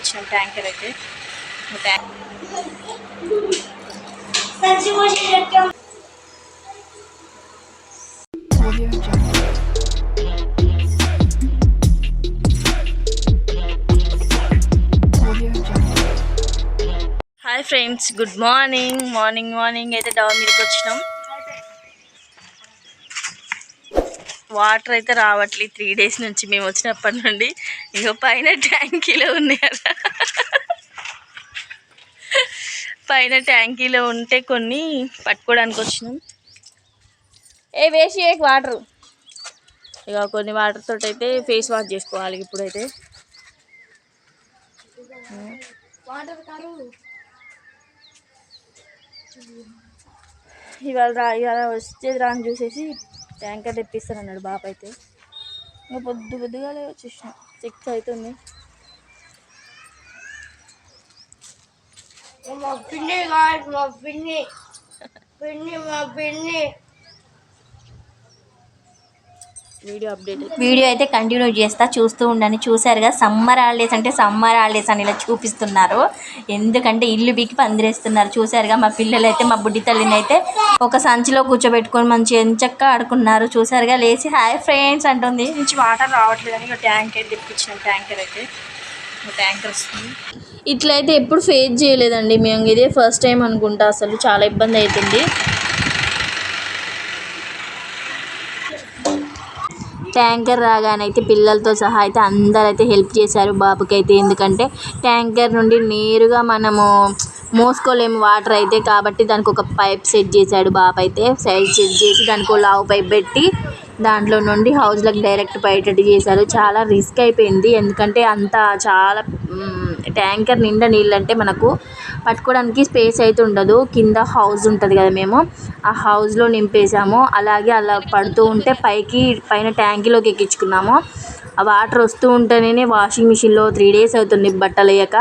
ఇచ్చిన ట్యాంకర్ అయితే. Hi friends good morning morning morning అయితే డౌన్ మీదకి వచ్చినాం. వాటర్ అయితే రావట్లేదు త్రీ డేస్ నుంచి మేము వచ్చినప్పటి నుండి. ఇక పైన ట్యాంకీలో ఉన్నాయి పైన ట్యాంకీలో ఉంటే కొన్ని పట్టుకోవడానికి వచ్చినాం. ఏ వేసి ఏ వాటర్. ఇక కొన్ని వాటర్ తోటి అయితే ఫేస్ వాష్ చేసుకోవాలి ఇప్పుడైతే. ఇవాళ రా ఇవాళ వచ్చేది రాని చూసేసి ట్యాంకర్ తెప్పిస్తాను అన్నాడు బాబు అయితే ఇంకా పొద్దు పొద్దుగా వచ్చేసిన. సిక్స్ అవుతుంది మా పిన్ని మా పిన్ని. పిన్ని మా పిన్ని. వీడియో అప్డేట్ వీడియో అయితే కంటిన్యూ చేస్తా చూస్తూ ఉండండి. చూసారుగా సమ్మర్ హాలిడేస్ అంటే సమ్మర్ హాలిడేస్ అని ఇలా చూపిస్తున్నారు. ఎందుకంటే ఇల్లు బీకి పందిరేస్తున్నారు. చూసారుగా మా పిల్లలు అయితే మా బుడ్డి తల్లిని అయితే ఒక సంచిలో కూర్చోబెట్టుకొని మంచి ఎంచక్క ఆడుకున్నారు. చూసారుగా లేచి హాయ్ ఫ్రెండ్స్ అంటుంది. నుంచి వాటర్ రావట్లేదు అని ఇక ట్యాంక్ అయితే తెప్పించినాం ట్యాంకర్ అయితే. ఇక ట్యాంకర్ వస్తుంది. ఇట్లయితే ఎప్పుడు ఫేస్ చేయలేదండి. మేము ఇదే ఫస్ట్ టైం అనుకుంటా. అసలు చాలా ఇబ్బంది అవుతుంది. ట్యాంకర్ రాగానే అయితే పిల్లలతో సహా అయితే అందరూ అయితే హెల్ప్ చేశారు బాబుకి అయితే ఎందుకంటే ట్యాంకర్ నుండి నేరుగా మనము మోసుకోలేము వాటర్ అయితే కాబట్టి దానికి ఒక పైప్ సెట్ చేశాడు బాబు అయితే సైడ్ సెట్ చేసి దానికి ఒక లావు పైప్ పెట్టి దాంట్లో నుండి హౌస్లోకి డైరెక్ట్ పడేటట్టు చేశారు. చాలా రిస్క్ అయిపోయింది. ఎందుకంటే అంత చాలా ట్యాంకర్ నిండా నీళ్ళు అంటే మనకు పట్టుకోవడానికి స్పేస్ అయితే ఉండదు. కింద హౌస్ ఉంటుంది కదా మేము. ఆ హౌస్లో నింపేసాము అలాగే అలా పడుతూ ఉంటే పైకి పైన ట్యాంకీలోకి ఎక్కించుకున్నాము. ఆ వాటర్ వస్తూ ఉంటేనే వాషింగ్ మిషన్లో త్రీ డేస్ అవుతుంది బట్టలు వేయక.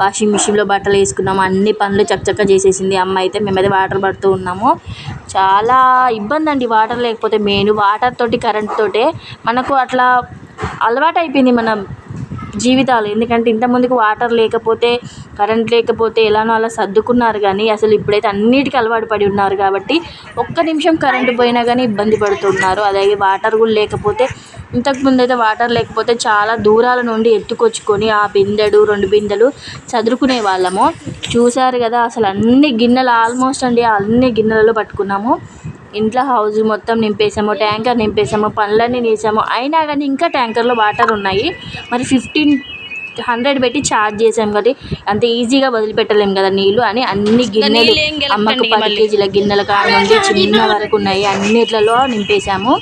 వాషింగ్ మిషన్లో బట్టలు వేసుకున్నాము అన్ని పనులు చక్కచక్క చేసేసింది అమ్మ అయితే. మేమైతే వాటర్ పడుతూ ఉన్నాము. చాలా ఇబ్బంది అండి వాటర్ లేకపోతే మెయిన్. వాటర్ తోటి కరెంట్ తోటే మనకు అట్లా అలవాటు అయిపోయింది మన జీవితాలు. ఎందుకంటే ఇంతకుముందుకు వాటర్ లేకపోతే కరెంట్ లేకపోతే ఎలానో అలా సర్దుకున్నారు కానీ అసలు ఇప్పుడైతే అన్నిటికీ అలవాటు పడి ఉన్నారు కాబట్టి ఒక్క నిమిషం కరెంటు పోయినా కానీ ఇబ్బంది పడుతున్నారు. అలాగే వాటర్ కూడా లేకపోతే ఇంతకుముందు అయితే వాటర్ లేకపోతే చాలా దూరాల నుండి ఎత్తుకొచ్చుకొని ఆ బిందెడు రెండు బిందెలు చదురుకునే వాళ్ళము. చూశారు కదా అసలు అన్ని గిన్నెలు ఆల్మోస్ట్ అండి అన్ని గిన్నెలలో పట్టుకున్నాము. ఇంట్లో హౌస్ మొత్తం నింపేసాము ట్యాంకర్ నింపేసాము పనులన్నీ తీసాము అయినా కానీ ఇంకా ట్యాంకర్లో వాటర్ ఉన్నాయి. మరి ఫిఫ్టీన్ హండ్రెడ్ పెట్టి ఛార్జ్ చేసాం కాబట్టి అంత ఈజీగా వదిలిపెట్టలేము కదా నీళ్ళు అని అన్ని గిన్నెలు అమ్మకు పది. కేజీల గిన్నెల కాడ నుండి చిన్న వరకు ఉన్నాయి అన్నిట్లలో నింపేసాము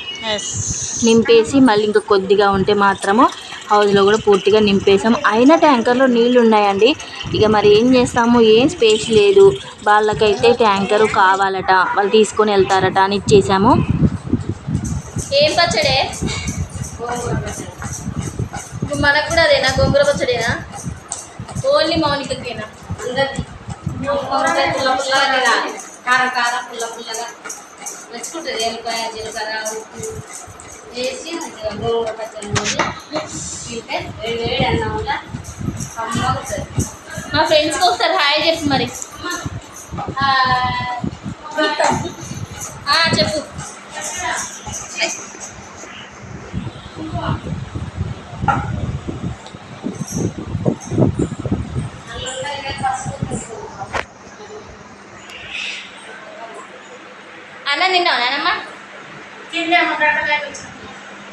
నింపేసి మళ్ళీ ఇంకా కొద్దిగా ఉంటే మాత్రము హౌస్లో కూడా పూర్తిగా నింపేసాం అయినా ట్యాంకర్లో నీళ్ళు ఉన్నాయండి. ఇక మరి ఏం చేస్తాము? ఏం స్పేస్ లేదు. వాళ్ళకైతే ట్యాంకరు కావాలట వాళ్ళు తీసుకొని వెళ్తారట అని ఇచ్చేసాము ఏం పచ్చడే? మనకు కూడా అదేనా? గోంగూర పచ్చడేనా? ఓన్లీ మౌనికకేనా అందరికీ. పుల్ల పుల్లగా కారం కారం పుల్ల పుల్లగా. నచ్చుకుంటుంది ఎల్లిపాయ జీలకర్ర ఉప్పు. వేసి మంచిగా గోంగూర పచ్చడి తింటే వేడి కమ్మగా ఉంటుంది మా ఫ్రెండ్స్కి ఒకసారి హాయ్ చెప్పు మరి. చెప్పు. అన్న తిన్నావు నానమ్మ?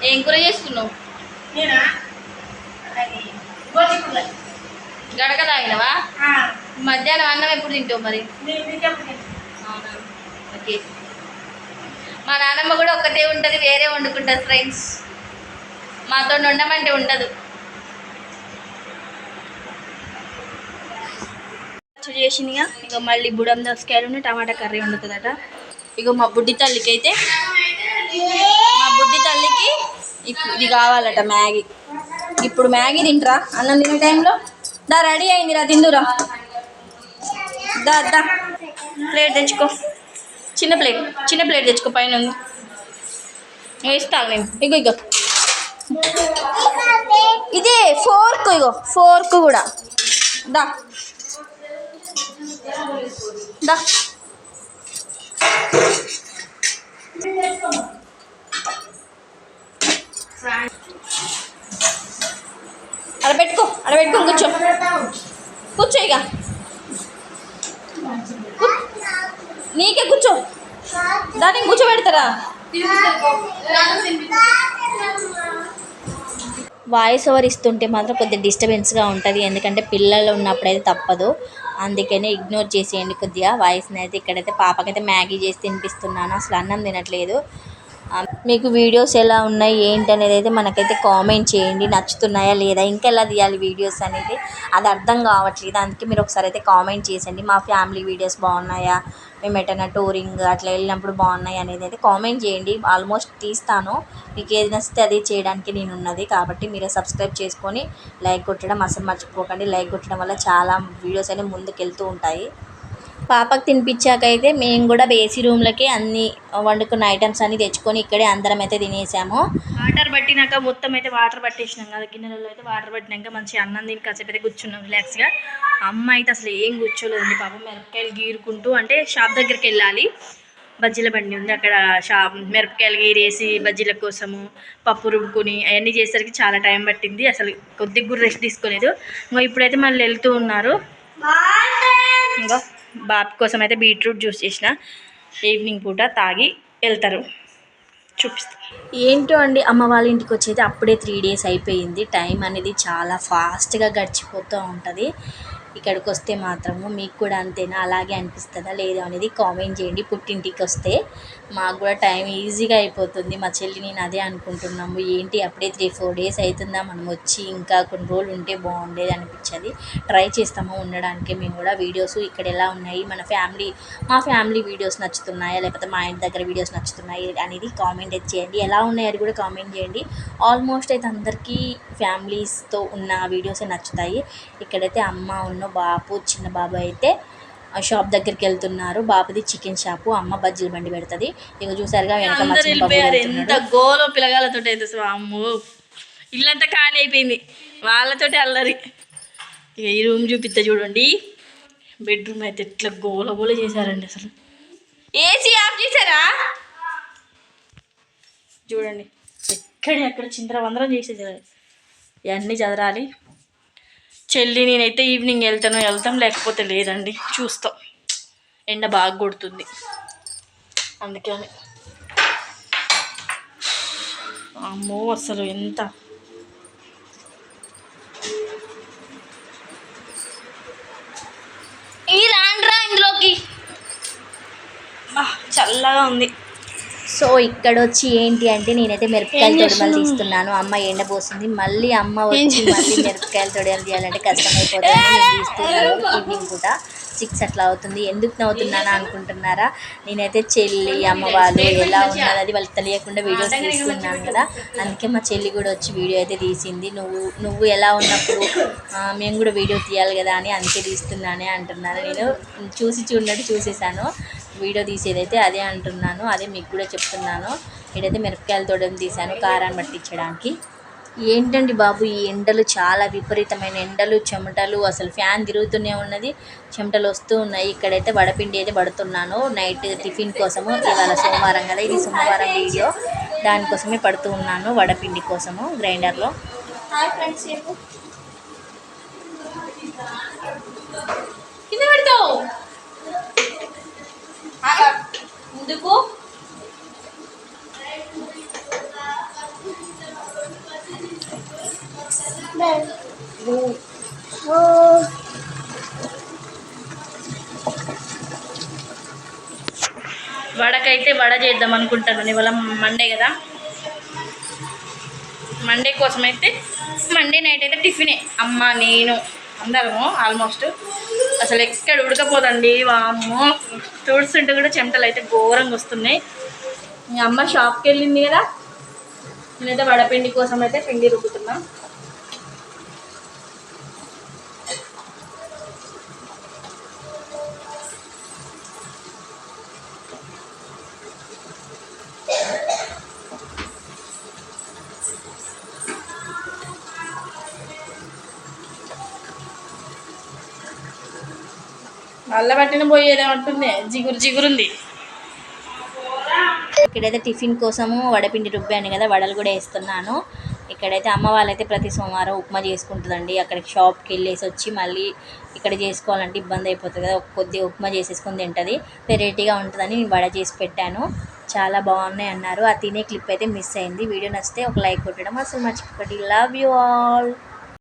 ఏం కూర చేసుకున్నావు? గడక తాగినవా? మధ్యాహ్నం అన్నం ఎప్పుడు తింటావు మరి? అవునా? ఓకే. మా నాన్నమ్మ కూడా ఒక్కటే ఉంటుంది వేరే వండుకుంటుంది ఫ్రెండ్స్ మాతో ఉండమంటే ఉండదు. చేసిందిగా ఇక. మళ్ళీ బుడం దోసకాయలు టమాటా కర్రీ వండుతుందట. ఇక మా బుడ్డి తల్లికి అయితే మా బుడ్డి తల్లికి ఇది కావాలట మ్యాగీ. ఇప్పుడు మ్యాగీ తింటరా? అన్నం తినే టైంలో? దా రెడీ అయిందిరా తిందురా. దా దా. ప్లేట్ తెచ్చుకో. చిన్న ప్లేట్ చిన్న ప్లేట్ తెచ్చుకో పైన ఉంది వేస్తాను నేను. ఇగో ఇగో. ఇదే ఫోర్క్ ఇగో. ఫోర్క్ కూడా. దా. దా. అడబెట్టుకో పెట్టుకో పెట్టుకో కూర్చో. కూర్చో ఇక. నీకే కూర్చో. దాన్ని కూర్చోబెడతారా వాయిస్ ఓవర్ ఇస్తుంటే మాత్రం కొద్దిగా డిస్టర్బెన్స్గా ఉంటుంది. ఎందుకంటే పిల్లలు ఉన్నప్పుడైతే తప్పదు. అందుకనే ఇగ్నోర్ చేసేయండి కొద్దిగా. వాయిస్ని అయితే ఇక్కడైతే పాపకైతే మ్యాగీ చేసి తినిపిస్తున్నాను. అసలు అన్నం తినట్లేదు. మీకు వీడియోస్ ఎలా ఉన్నాయి ఏంటి అనేది అయితే మనకైతే కామెంట్ చేయండి. నచ్చుతున్నాయా లేదా ఇంకా ఎలా తీయాలి వీడియోస్ అనేది అది అర్థం కావట్లేదు. అందుకే మీరు ఒకసారి అయితే కామెంట్ చేసండి మా ఫ్యామిలీ వీడియోస్ బాగున్నాయా మేము ఎటైనా టూరింగ్ అట్లా వెళ్ళినప్పుడు బాగున్నాయి అనేది అయితే కామెంట్ చేయండి. ఆల్మోస్ట్ తీస్తాను. మీకు ఏది నచ్చితే అది చేయడానికి నేను ఉన్నది కాబట్టి మీరు సబ్స్క్రైబ్ చేసుకొని లైక్ కొట్టడం అసలు మర్చిపోకండి. లైక్ కొట్టడం వల్ల చాలా వీడియోస్ అనేవి ముందుకు వెళ్తూ ఉంటాయి. పాపకు తినిపించాక అయితే మేము కూడా ఏసీ రూమ్లకి అన్ని వండుకున్న ఐటమ్స్ అన్ని తెచ్చుకొని ఇక్కడే అందరం అయితే తినేసాము. వాటర్ పట్టినాక మొత్తం అయితే వాటర్ పట్టేసినాం కదా గిన్నెలలో అయితే వాటర్ పట్టినాక మంచి అన్నం తిని కాసేపు అయితే కూర్చున్నాం రిలాక్స్గా అమ్మ అయితే అసలు ఏం కూర్చోలేదు పాపం మిరపకాయలు గీరుకుంటూ అంటే షాప్ దగ్గరికి వెళ్ళాలి. బజ్జీల బండి ఉంది అక్కడ షాప్ మిరపకాయలు గీరేసి బజ్జీల కోసము పప్పు రుబ్బుకొని అవన్నీ చేసేసరికి చాలా టైం పట్టింది అసలు కొద్దిగా కూడా రెస్ట్ తీసుకోలేదు. ఇంకా ఇప్పుడైతే మళ్ళీ వెళ్తూ ఉన్నారు. బాబు కోసం అయితే బీట్రూట్ జ్యూస్ చేసిన. ఈవినింగ్ పూట తాగి వెళ్తారు. చూపిస్తా. ఏంటో అండి అమ్మ వాళ్ళ ఇంటికి వచ్చేది అప్పుడే త్రీ డేస్ అయిపోయింది. టైం అనేది చాలా ఫాస్ట్గా గడిచిపోతూ ఉంటుంది. ఇక్కడికి వస్తే మాత్రము మీకు కూడా అంతేనా? అలాగే అనిపిస్తుందా? లేదా అనేది కామెంట్ చేయండి. పుట్టింటికి వస్తే మాకు కూడా టైం ఈజీగా అయిపోతుంది. మా చెల్లి నేను అదే అనుకుంటున్నాము. ఏంటి అప్పుడే త్రీ ఫోర్ డేస్ అవుతుందా మనం వచ్చి ఇంకా కొన్ని రోజులు ఉంటే బాగుండేది అనిపించేది. ట్రై చేస్తాము ఉండడానికి. మేము కూడా వీడియోస్ ఇక్కడ ఎలా ఉన్నాయి? మన ఫ్యామిలీ మా ఫ్యామిలీ వీడియోస్ నచ్చుతున్నాయా? లేకపోతే మా ఇంటి దగ్గర వీడియోస్ నచ్చుతున్నాయి అనేది కామెంట్ అయితే చేయండి. ఎలా ఉన్నాయి అది కూడా కామెంట్ చేయండి. ఆల్మోస్ట్ అయితే అందరికీ ఫ్యామిలీస్తో ఉన్న వీడియోసే నచ్చుతాయి. ఇక్కడైతే అమ్మ ఉన్న బాపు చిన్న బాబు అయితే ఆ షాప్ దగ్గరికి వెళ్తున్నారు. బాబుది చికెన్ షాపు. అమ్మ బజ్జీల బండి పెడుతుంది. ఇక చూసారుగా వెనక ఎంత. గోలో పిల్లగాలతో అయితే అమ్మో ఇల్లంతా ఖాళీ అయిపోయింది. వాళ్ళతోటి అల్లరి. ఇక ఈ రూమ్ చూపిస్తా చూడండి. బెడ్రూమ్ అయితే ఎట్లా గోల గోల చేశారండి అసలు. ఏసీ ఆఫ్ చేశారా? చూడండి. ఎక్కడ ఎక్కడ చిందర వందరం చేసేసారు ఇవన్నీ చదరాలి. చెల్లి నేనైతే ఈవినింగ్ వెళ్తాను వెళ్తాం లేకపోతే లేదండి. చూస్తాం. ఎండ బాగా కొడుతుంది. అందుకని అమ్మో అసలు ఎంత? ఈ రాండ్రా ఇందులోకి చల్లగా ఉంది. సో ఇక్కడ వచ్చి ఏంటి అంటే నేనైతే మిరపకాయల తొడిమలు? తీస్తున్నాను. అమ్మ ఎండబోసింది మళ్ళీ అమ్మ వచ్చి మళ్ళీ మిరపకాయల తొడిమలు తీయాలంటే కష్టం అయిపోతుంది నేను తీస్తున్నాను. ఈవినింగ్ పూట సిక్స్ అట్లా అవుతుంది. ఎందుకు నవ్వుతున్నానా అనుకుంటున్నారా? నేనైతే చెల్లి అమ్మ వాళ్ళు ఎలా ఉన్నది అది వాళ్ళకి తెలియకుండా వీడియోస్ తీస్తున్నాను కదా. అందుకే మా చెల్లి కూడా వచ్చి వీడియో అయితే తీసింది. నువ్వు నువ్వు ఎలా ఉన్నప్పుడు మేము కూడా వీడియో తీయాలి కదా అని అందుకే తీస్తున్నానే అంటున్నాను. నేను చూసి చూడనట్టు చూసేసాను. వీడియో తీసేదైతే అదే అంటున్నాను అదే మీకు కూడా చెప్తున్నాను. ఇక్కడైతే మిరపకాయల తోటం తీశాను కారాన్ని పట్టించడానికి. ఏంటండి బాబు ఈ ఎండలు చాలా విపరీతమైన ఎండలు చెమటలు అసలు ఫ్యాన్ తిరుగుతూనే ఉన్నది. చెమటలు వస్తూ ఉన్నాయి. ఇక్కడైతే వడపిండి అయితే పడుతున్నాను. నైట్ టిఫిన్ కోసము ఇవాళ సోమవారం కదా ఇది సోమవారం వీడియో. దానికోసమే పడుతూ ఉన్నాను వడపిండి కోసము గ్రైండర్లో. హాయ్ ఫ్రెండ్స్ చెప్పు కింద పెడతావు ఆగా. ముందుకు వడకైతే వడ చేద్దాం అనుకుంటాను. ఇవాళ మండే కదా. మండే కోసం అయితే మండే నైట్ అయితే టిఫినే. అమ్మ నేను అందరము ఆల్మోస్ట్ అసలు ఎక్కడ ఉడకపోదండి? వామ్మో. తుడుస్తుంటే కూడా చెమటలు అయితే ఘోరంగా వస్తున్నాయి. మీ అమ్మ షాప్కి వెళ్ళింది కదా? నేనైతే వడపిండి కోసం అయితే పిండి రుబ్బుతున్నాను మళ్ళా పట్టిన పోయేది జిగురు జిగురుంది. ఇక్కడైతే టిఫిన్ కోసము వడపిండి రుబ్బాను కదా వడలు కూడా వేస్తున్నాను. ఇక్కడైతే అమ్మ వాళ్ళైతే ప్రతి సోమవారం ఉప్మా చేసుకుంటుందండి. అక్కడికి షాప్కి వెళ్ళేసి వచ్చి మళ్ళీ ఇక్కడ చేసుకోవాలంటే ఇబ్బంది అయిపోతుంది కదా. కొద్దిగా ఉప్మా చేసేసుకుని తింటుంది. వెరైటీగా ఉంటుందని నేను వడ చేసి పెట్టాను. చాలా బాగున్నాయి అన్నారు. ఆ తినే క్లిప్ అయితే మిస్ అయింది. వీడియో నచ్చితే ఒక లైక్ కొట్టడం అసలు మర్చిపోకండి. Love you all